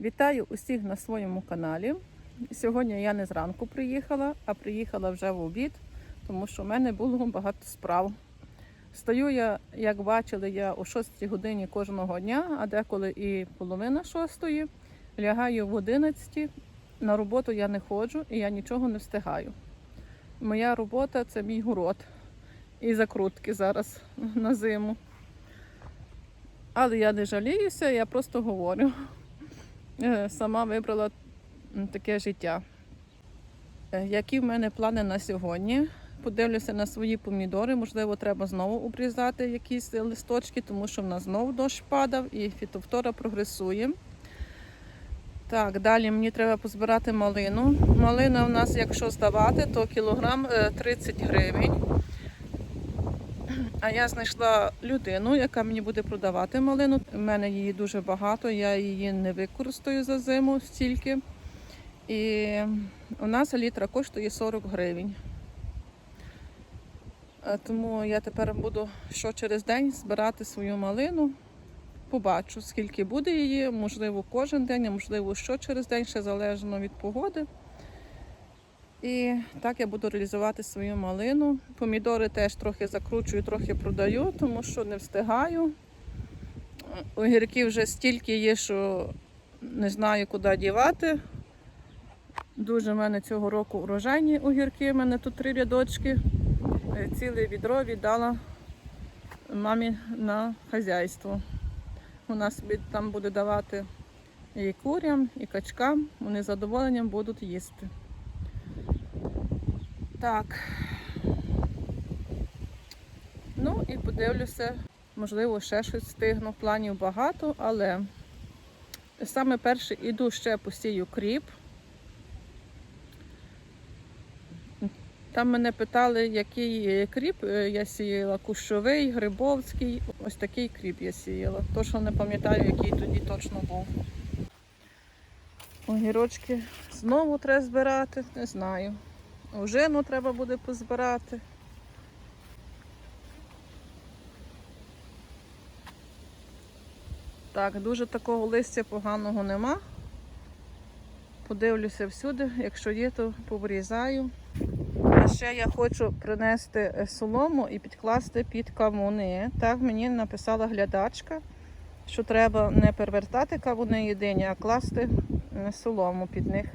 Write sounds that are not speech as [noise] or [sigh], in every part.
Вітаю усіх на своєму каналі. Сьогодні я не зранку приїхала, а приїхала вже в обід, тому що в мене було багато справ. Стою я, як бачили, я о 6 годині кожного дня, а деколи і половина шостої. Лягаю в 11. На роботу я не ходжу і я нічого не встигаю. Моя робота це мій город і закрутки зараз на зиму. Але я не жаліюся, я просто говорю. Е, Сама вибрала таке життя. Е, Які в мене плани на сьогодні? Подивлюся на свої помідори. Можливо, треба знову обрізати якісь листочки, тому що в нас знову дощ падав і фітофтора прогресує. Так, далі мені треба позбирати малину. Малина у нас, якщо здавати, то кілограм е, 30 гривень. А я знайшла людину, яка мені буде продавати малину. У мене її дуже багато, я її не використаю за зиму стільки. І у нас літра коштує 40 гривень. Тому я тепер буду що через день збирати свою малину. Побачу, скільки буде її, можливо, кожен день, а можливо, що через день, ще залежно від погоди. І так я буду реалізувати свою малину. Помідори теж трохи закручую, трохи продаю, тому що не встигаю. Огірків вже стільки є, що не знаю, куди дівати. Дуже в мене цього року урожайні огірки. У мене тут три рядочки. Е, Ціле відро віддала мамі на хазяйство. Вона собі там буде давати і курям, і качкам. Вони з задоволенням будуть їсти. Так. Ну і подивлюся, можливо, ще щось встигну. Планів багато, але саме перше іду ще посію кріп. Там мене питали, який кріп е, я сіяла, кущовий, грибовський. Ось такий кріп я сіяла. То, що не пам'ятаю, який тоді точно був. Огірочки знову треба збирати, не знаю. Ожину треба буде позбирати. Так, дуже такого листя поганого нема. Подивлюся всюди, якщо є, то поврізаю. А ще я хочу принести е, солому і підкласти під кавуни. Так мені написала глядачка, що треба не перевертати кавуни єдині, а класти е, солому під них.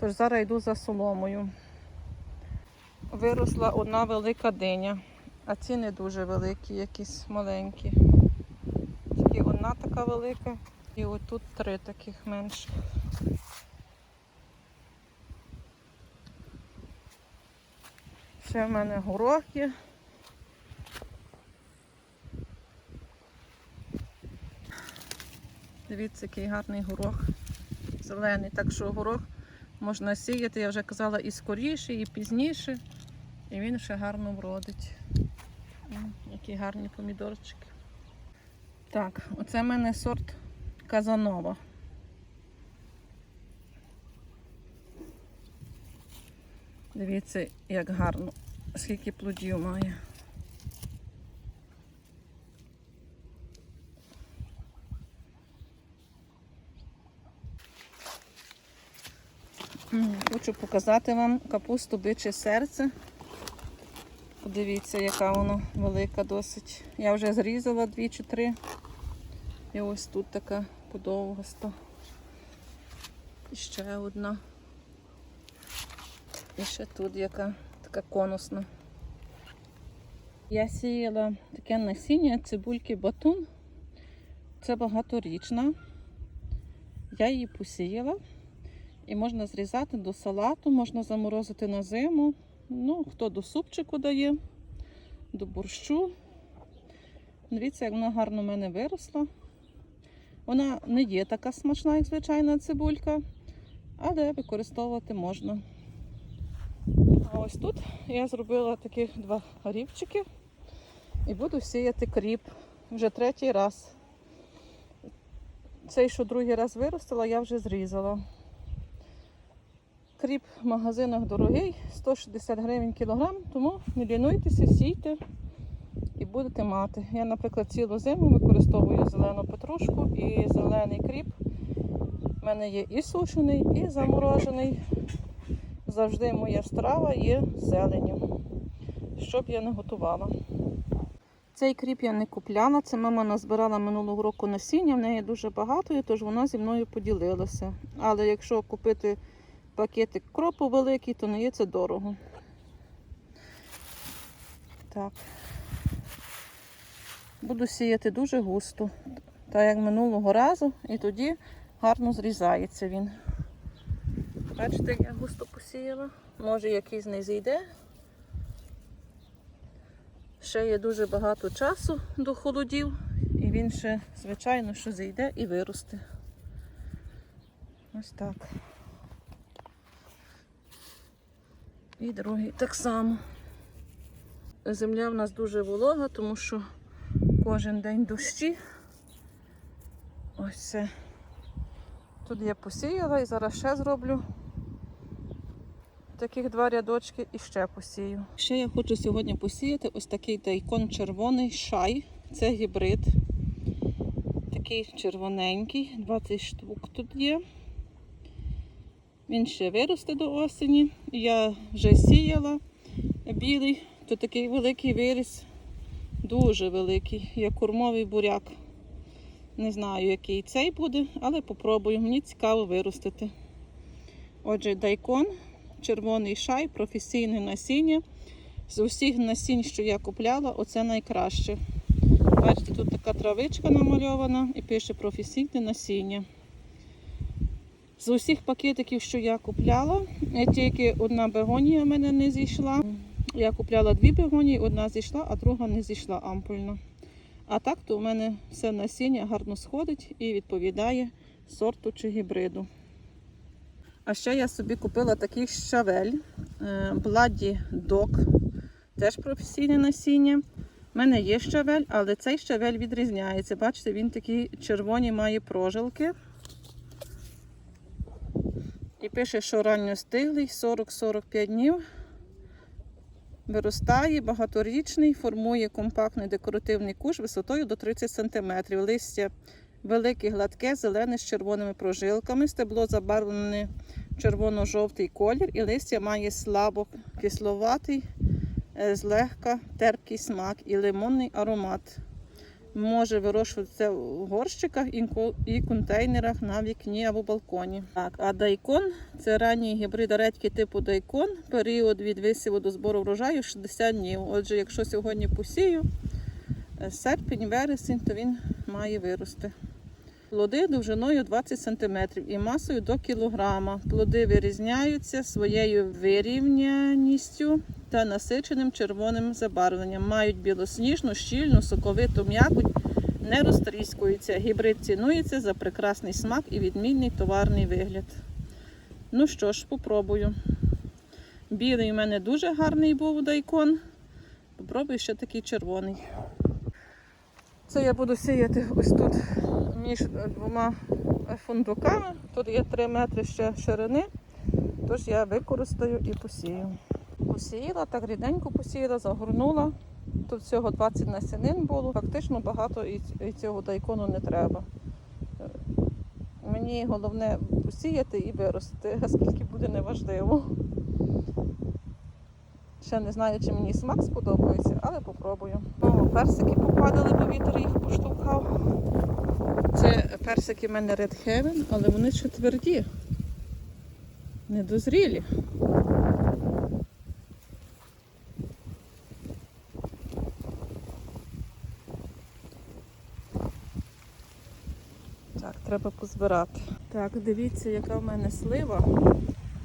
Тож зараз йду за соломою. Виросла одна велика диня, а ці не дуже великі, якісь маленькі. Тільки одна така велика і отут три таких менших. Ще в мене горох є. Дивіться, який гарний горох. Зелений. Так що горох можна сіяти, я вже казала, і скоріше, і пізніше. І він ще гарно вродить. Які гарні помідорчики. Так, оце в мене сорт Казанова. Дивіться, як гарно, скільки плодів має. Хочу показати вам капусту биче серце. Подивіться, яка вона велика досить. Я вже зрізала дві чи три. І ось тут така подовгаста. І ще одна. І ще тут яка така конусна. Я сіяла таке насіння цибульки батун. Це багаторічна. Я її посіяла. І можна зрізати до салату, можна заморозити на зиму. Ну, хто до супчику дає, до борщу. Дивіться, як вона гарно в мене виросла. Вона не є така смачна, як звичайна цибулька, але використовувати можна. А ось тут я зробила таких два рівчики і буду сіяти кріп вже третій раз. Цей, що другий раз виростила, я вже зрізала. Кріп в магазинах дорогий, 160 гривень кілограм, тому не лінуйтеся, сійте і будете мати. Я, наприклад, цілу зиму використовую зелену петрушку і зелений кріп. У мене є і сушений, і заморожений. Завжди моя страва є зеленю, щоб я не готувала. Цей кріп я не купляла, це мама назбирала минулого року насіння, в неї дуже багато, тож вона зі мною поділилася. Але якщо купити пакетик кропу великий, то не є це дорого. Так. Буду сіяти дуже густо, так як минулого разу, і тоді гарно зрізається він. Бачите, я густо посіяла. Може якийсь не зійде. Ще є дуже багато часу до холодів, і він ще, звичайно, що зійде і виросте. Ось так. І другий так само. Земля в нас дуже волога, тому що кожен день дощі. Ось це. Тут я посіяла і зараз ще зроблю таких два рядочки і ще посію. Ще я хочу сьогодні посіяти ось такий дайкон червоний шай. Це гібрид. Такий червоненький, 20 штук тут є. Він ще виросте до осені. Я вже сіяла білий, то такий великий виріс, дуже великий, як кормовий буряк. Не знаю, який цей буде, але попробую. Мені цікаво виростити. Отже, дайкон, червоний шай, професійне насіння. З усіх насінь, що я купляла, оце найкраще. Бачите, тут така травичка намальована і пише професійне насіння. З усіх пакетиків, що я купляла, е, тільки одна бегонія в мене не зійшла. Я купляла дві бегонії, одна зійшла, а друга не зійшла ампульна. А так то у мене все насіння гарно сходить і відповідає сорту чи гібриду. А ще я собі купила такий щавель Бладі Док, теж професійне насіння. У мене є щавель, але цей щавель відрізняється. Бачите, він такий червоні має прожилки. І пише, що ранньостиглий 40-45 днів. Виростає багаторічний, формує компактний декоративний куш висотою до 30 см. Листя велике, гладке, зелене з червоними прожилками. Стебло забарвлене червоно-жовтий колір і листя має слабо кисловатий, е, злегка терпкий смак і лимонний аромат. Може вирощуватися в горщиках і контейнерах на вікні або балконі. Так, а дайкон це ранній гібрид редьки типу дайкон. Період від висіву до збору врожаю 60 днів. Отже, якщо сьогодні посію, е, серпень, вересень, то він має вирости. Плоди довжиною 20 см і масою до кілограма. Плоди вирізняються своєю вирівняністю та насиченим червоним забарвленням. Мають білосніжну, щільну, соковиту м'якоть, не розтріскуються. Гібрид цінується за прекрасний смак і відмінний товарний вигляд. Ну що ж, попробую. Білий у мене дуже гарний був дайкон. Попробую ще такий червоний. Це я буду сіяти ось тут між двома фундуками. Тут є 3 метри ще ширини, тож я використаю і посію. Посіяла, так ріденько посіяла, загорнула. Тут всього 20 насінин було. Фактично багато і цього дайкону не треба. Е, Мені головне посіяти і виростити, [laughs] а скільки буде неважливо. Ще не знаю, чи мені смак сподобається, але попробую. О, персики попадали, бо вітер їх поштовхав. Це персики в мене Red Heaven, але вони ще тверді. Недозрілі. Так, треба позбирати. Так, дивіться, яка в мене слива.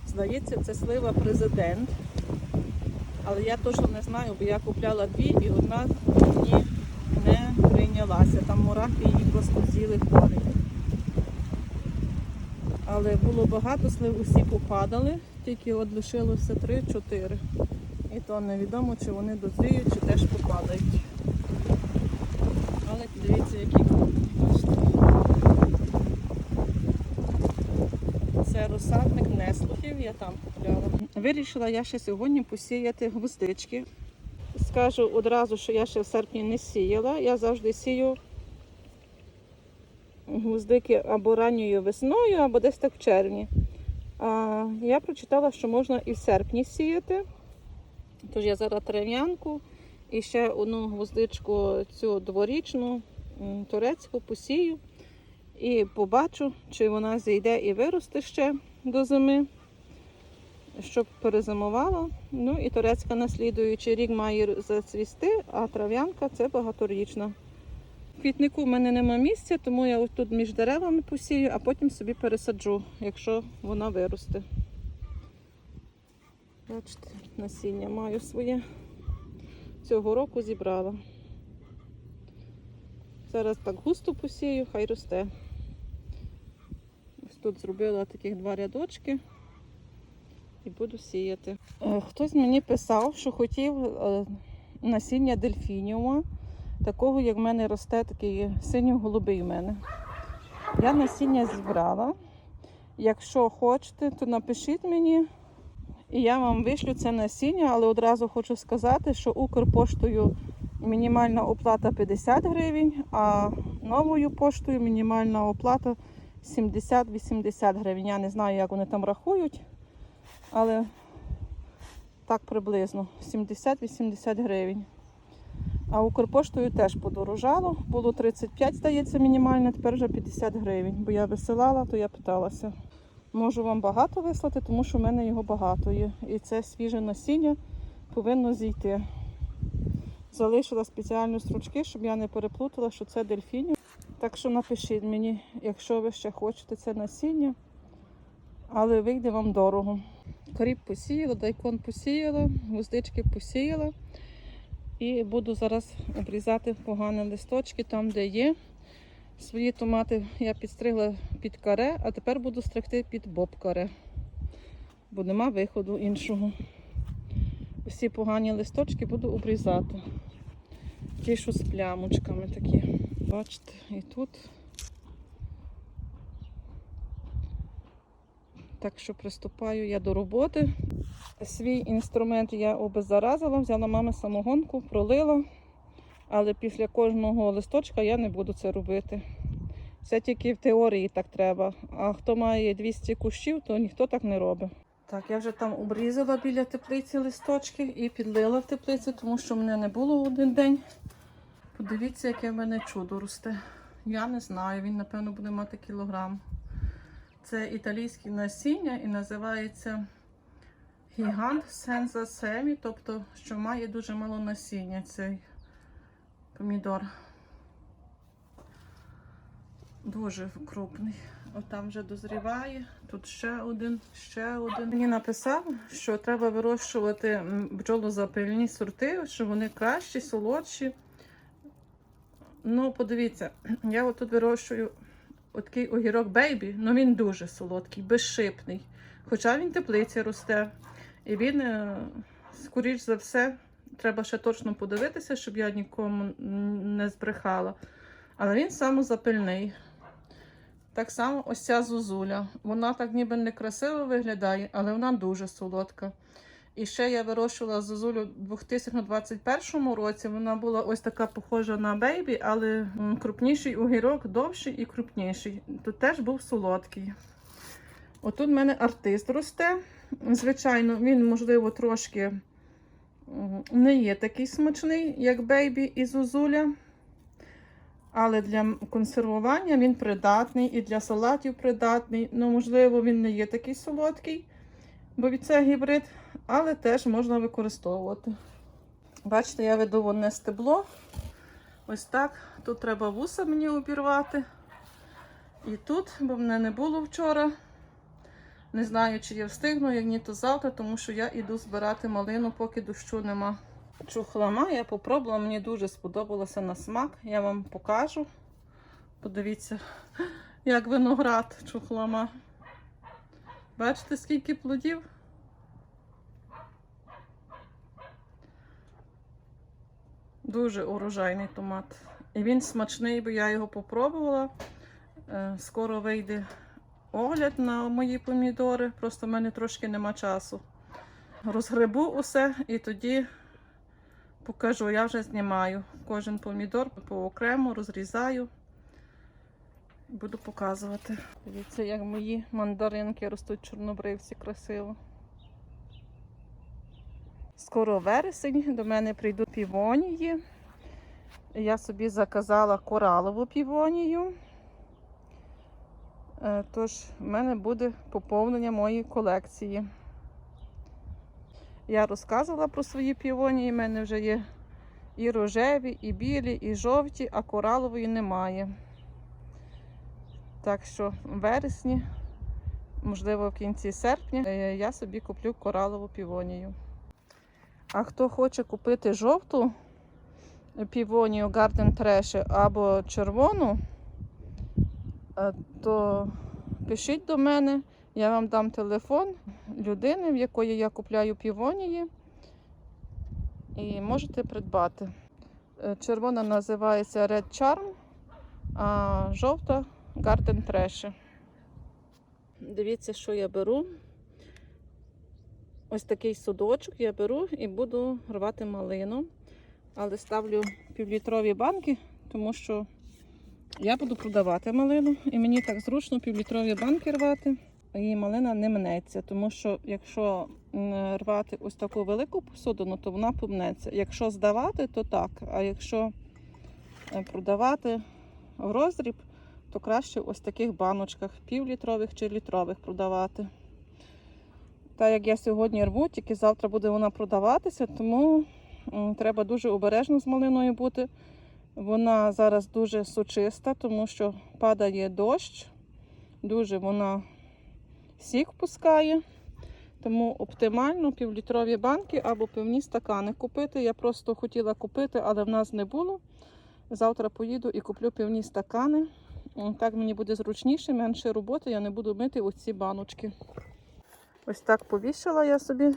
Здається, це слива президент. Але я точно не знаю, бо я купляла дві і одна мені не прийнялася. Там мурахи її просто з'їли хворі. Але було багато слив, усі попадали, тільки от лишилося 3-4. І то невідомо, чи вони дозріють, чи теж попадають. Але дивіться, які бачите. Це розсадник неслухів, я там купляла. Вирішила я ще сьогодні посіяти гвоздички. Скажу одразу, що я ще в серпні не сіяла. Я завжди сію гвоздики або ранньою весною, або десь так в червні. А я прочитала, що можна і в серпні сіяти. Тож я зараз трав'янку і ще одну гвоздичку цю дворічну турецьку посію. І побачу, чи вона зійде і виросте ще до зими, щоб перезимувала. Ну і турецька наслідуючий рік має зацвісти, а трав'янка це багаторічна. В квітнику в мене нема місця, тому я ось тут між деревами посію, а потім собі пересаджу, якщо вона виросте. Бачите, насіння маю своє. Цього року зібрала. Зараз так густо посію, хай росте. Тут зробила таких два рядочки і буду сіяти. Е, Хтось мені писав, що хотів е, насіння дельфініума, такого, як в мене росте, такий синьо-голубий в мене. Я насіння зібрала. Якщо хочете, то напишіть мені. І я вам вишлю це насіння, але одразу хочу сказати, що Укрпоштою мінімальна оплата 50 гривень, а новою поштою мінімальна оплата 70-80 гривень. Я не знаю, як вони там рахують, але так приблизно 70-80 гривень. А Укрпоштою теж подорожало. Було 35, здається, мінімальне, тепер вже 50 гривень. Бо я висилала, то я питалася. Можу вам багато вислати, тому що в мене його багато є. І це свіже насіння повинно зійти. Залишила спеціальні стручки, щоб я не переплутала, що це дельфінів. Так що напишіть мені, якщо ви ще хочете це насіння, але вийде вам дорого. Коріб посіяла, дайкон посіяла, гвоздички посіяла. І буду зараз обрізати погані листочки там, де є. Свої томати я підстригла під каре, а тепер буду стригти під боб-каре, бо нема виходу іншого. Всі погані листочки буду обрізати. Ті, що з плямочками такі. Бачите, і тут. Так що приступаю я до роботи. Свій інструмент я обеззаразила, взяла мами самогонку, пролила. Але після кожного листочка я не буду це робити. Це тільки в теорії так треба. А хто має 200 кущів, то ніхто так не робить. Так, я вже там обрізала біля теплиці листочки і підлила в теплицю, тому що в мене не було один день. Подивіться, яке в мене чудо росте. Я не знаю, він, напевно, буде мати кілограм. Це італійське насіння і називається гігант Сенза Семі, тобто, що має дуже мало насіння цей помідор. Дуже крупний. От там вже дозріває. Тут ще один, ще один. Мені написав, що треба вирощувати бджолозапильні сорти, що вони кращі, солодші. Ну, подивіться, я отут вирощую такий огірок бейбі, ну він дуже солодкий, безшипний. Хоча він теплиці росте. І він, е, скоріш за все, треба ще точно подивитися, щоб я нікому не збрехала. Але він самозапильний. Так само ось ця зозуля. Вона так ніби не красиво виглядає, але вона дуже солодка. І ще я вирощувала зозулю у 2021 році. Вона була ось така похожа на бейбі, але крупніший огірок, довший і крупніший. Тут теж був солодкий. Отут в мене артист росте. Звичайно, він, можливо, трошки не є такий смачний, як бейбі і зозуля. Але для консервування він придатний і для салатів придатний. Ну, можливо, він не є такий солодкий, бо від це гібрид, але теж можна використовувати. Бачите, я веду одне стебло. Ось так. Тут треба вуса мені обірвати. І тут, бо мене не було вчора. Не знаю, чи я встигну, як ні, то завтра, тому що я йду збирати малину, поки дощу нема. Чухлама я попробувала, мені дуже сподобалося на смак. Я вам покажу. Подивіться, як виноград чухлама. Бачите, скільки плодів? Дуже урожайний томат. І він смачний, бо я його попробувала. Е, Скоро вийде огляд на мої помідори. Просто в мене трошки нема часу. Розгребу усе і тоді покажу. Я вже знімаю кожен помідор по окремо, розрізаю Буду показувати. Дивіться, як мої мандаринки ростуть чорнобривці красиво. Скоро вересень, до мене прийдуть півонії. Я собі заказала коралову півонію. Е, Тож в мене буде поповнення моєї колекції. Я розказувала про свої півонії. У мене вже є і рожеві, і білі, і жовті, а коралової немає. Так що в вересні, можливо, в кінці серпня, е, я собі куплю коралову півонію. А хто хоче купити жовту півонію Garden Trash або червону, е, то пишіть до мене, я вам дам телефон людини, в якої я купляю півонії, і можете придбати. Е, Червона називається Red Charm, а жовта Garden Trash. Дивіться, що я беру. Ось такий судочок я беру і буду рвати малину. Але ставлю півлітрові банки, тому що я буду продавати малину. І мені так зручно півлітрові банки рвати. І малина не мнеться, тому що якщо рвати ось таку велику посудину, то вона помнеться. Якщо здавати, то так. А якщо е, продавати в роздріб, то краще ось таких баночках, півлітрових чи літрових продавати. Та як я сьогодні рву, тільки завтра буде вона продаватися, тому треба дуже обережно з малиною бути. Вона зараз дуже сучиста, тому що падає дощ, дуже вона сік пускає. Тому оптимально півлітрові банки або пивні стакани купити. Я просто хотіла купити, але в нас не було. Завтра поїду і куплю пивні стакани. Так мені буде зручніше, менше роботи, я не буду мити оці баночки. Ось так повішала я собі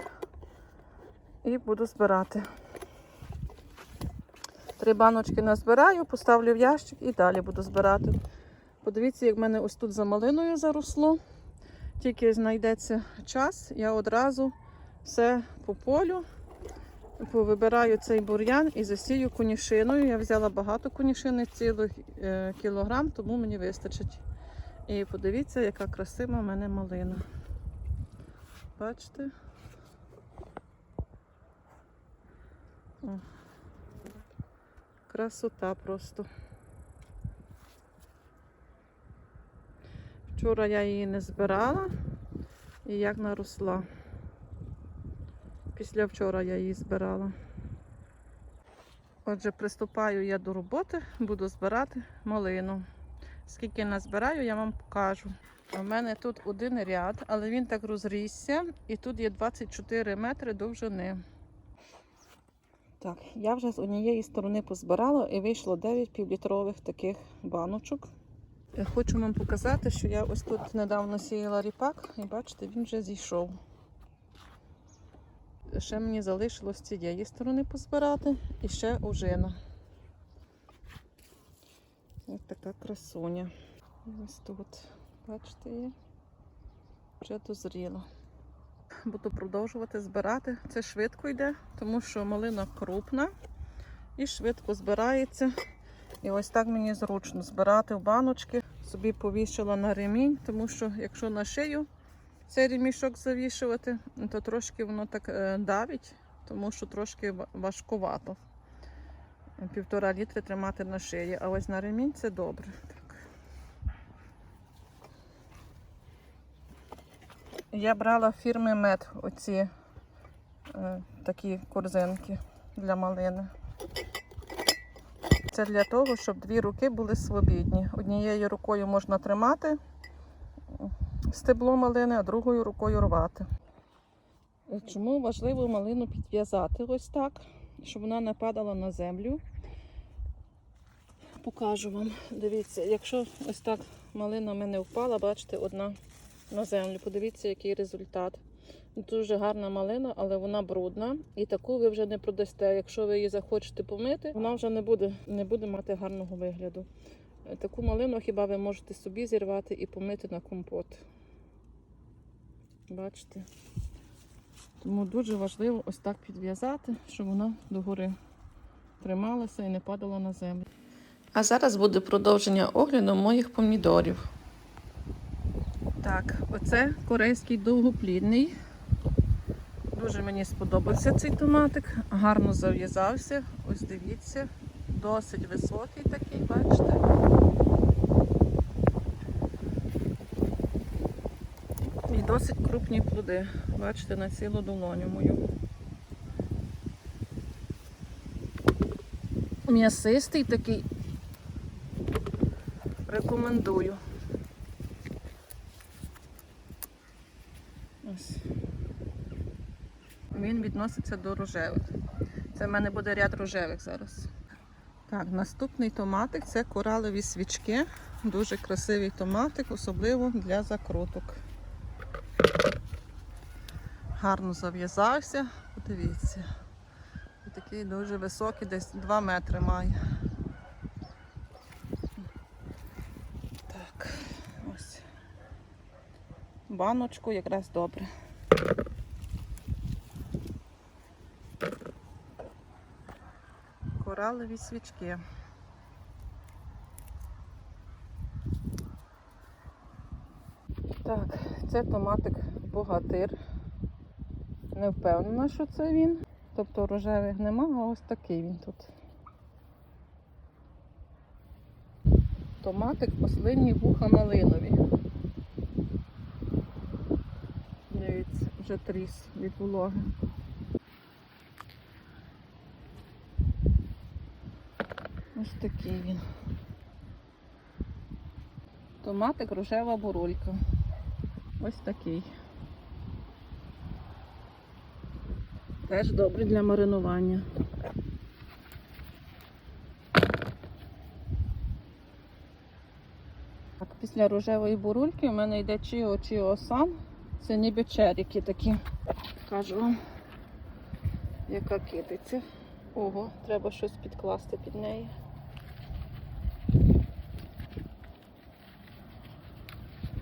і буду збирати. Три баночки назбираю, поставлю в ящик і далі буду збирати. Подивіться, як в мене ось тут за малиною заросло. Тільки знайдеться час, я одразу все по полю повибираю цей бур'ян і засію конішиною. Я взяла багато конішини, цілий е, кілограм, тому мені вистачить. І подивіться, яка красива в мене малина. Бачите? О. Красота просто. Вчора я її не збирала і як наросла. Після вчора я її збирала. Отже, приступаю я до роботи, буду збирати малину. Скільки назбираю, я вам покажу. У мене тут один ряд, але він так розрісся, і тут є 24 метри довжини. Так, я вже з однієї сторони позбирала і вийшло 9 півлітрових таких баночок. Хочу вам показати, що я ось тут недавно сіяла ріпак, і бачите, він вже зійшов. Ще мені залишилось цієї сторони позбирати і ще ожина. Ось така красуня. Ось тут, бачите, є. Вже дозріло. Буду продовжувати збирати. Це швидко йде, тому що малина крупна і швидко збирається. І ось так мені зручно збирати в баночки. Собі повішала на ремінь, тому що якщо на шию цей ремішок завішувати, то трошки воно так е, давить, тому що трошки важкувато. Півтора літри тримати на шиї, а ось на ремінь це добре. Я брала фірми Мед оці е, такі корзинки для малини. Це для того, щоб дві руки були свобідні. Однією рукою можна тримати стебло малини, а другою рукою рвати. Чому важливо малину підв'язати ось так, щоб вона не падала на землю? Покажу вам. Дивіться, якщо ось так малина в мене впала, бачите, одна на землю. Подивіться, який результат. Дуже гарна малина, але вона брудна. І таку ви вже не продасте. Якщо ви її захочете помити, вона вже не буде, не буде мати гарного вигляду. Таку малину хіба ви можете собі зірвати і помити на компот. Бачите? Тому дуже важливо ось так підв'язати, щоб вона догори трималася і не падала на землю. А зараз буде продовження огляду моїх помідорів. Так, оце корейський довгоплідний. Дуже мені сподобався цей томатик. Гарно зав'язався. Ось дивіться, досить високий такий, бачите. І досить крупні плоди. Бачите, на цілу долоню мою. М'ясистий такий. Рекомендую. Ось. Він відноситься до рожевих. Це в мене буде ряд рожевих зараз. Так, наступний томатик це коралові свічки. Дуже красивий томатик, особливо для закруток. Гарно зав'язався, подивіться. Такий дуже високий, десь 2 метри має. Так, ось. Баночку якраз добре. Коралові свічки. Так, це томатик богатир. Не впевнена, що це він. Тобто рожевих нема, а ось такий він тут. Томатик послинні вуха малинові. Дивіться, вже тріс від вологи. Ось такий він. Томатик рожева бурулька. Ось такий. Теж добрий для маринування. Так, після рожевої бурульки у мене йде чіо чіо сан. Це ніби черіки такі. Кажу вам, яка кидиться. Ого, треба щось підкласти під неї.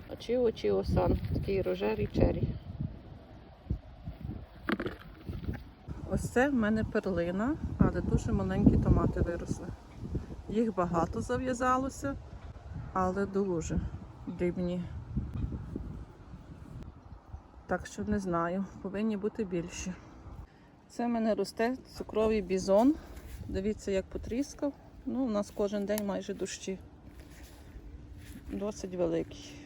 А чіо чіо сан, такий рожевий чері. Ось це в мене перлина, але дуже маленькі томати виросли. Їх багато зав'язалося, але дуже дрібні. Так що не знаю, повинні бути більші. Це в мене росте цукровий бізон. Дивіться, як потріскав. Ну, у нас кожен день майже дощі. Досить великий.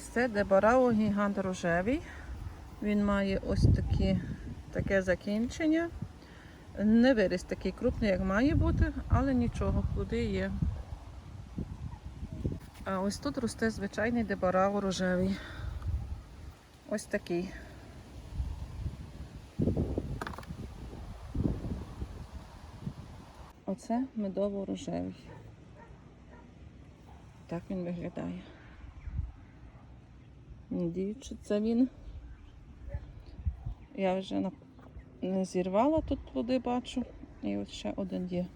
Ось це Дебарао гігант рожевий. Він має ось такі, таке закінчення. Не виріс такий крупний, як має бути, але нічого, плоди є. А ось тут росте звичайний дебарао рожевий. Ось такий. Оце медово-рожевий. Так він виглядає. Надіюсь, що це він. Я вже не зірвала тут плоди, бачу. І от ще один є.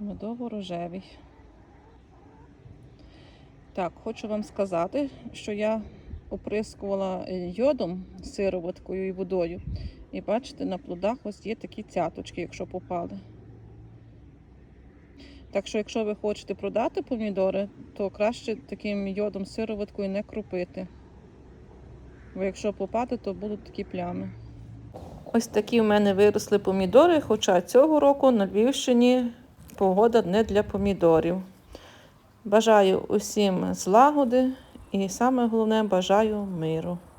Медово-рожевий. Так, хочу вам сказати, що я оприскувала е, йодом, сироваткою і водою. І бачите, на плодах ось є такі цяточки, якщо попали. Так що, якщо ви хочете продати помідори, то краще таким йодом сироваткою не кропити. Бо якщо попати, то будуть такі плями. Ось такі в мене виросли помідори, хоча цього року на Львівщині погода не для помідорів. Бажаю усім злагоди і саме головне бажаю миру.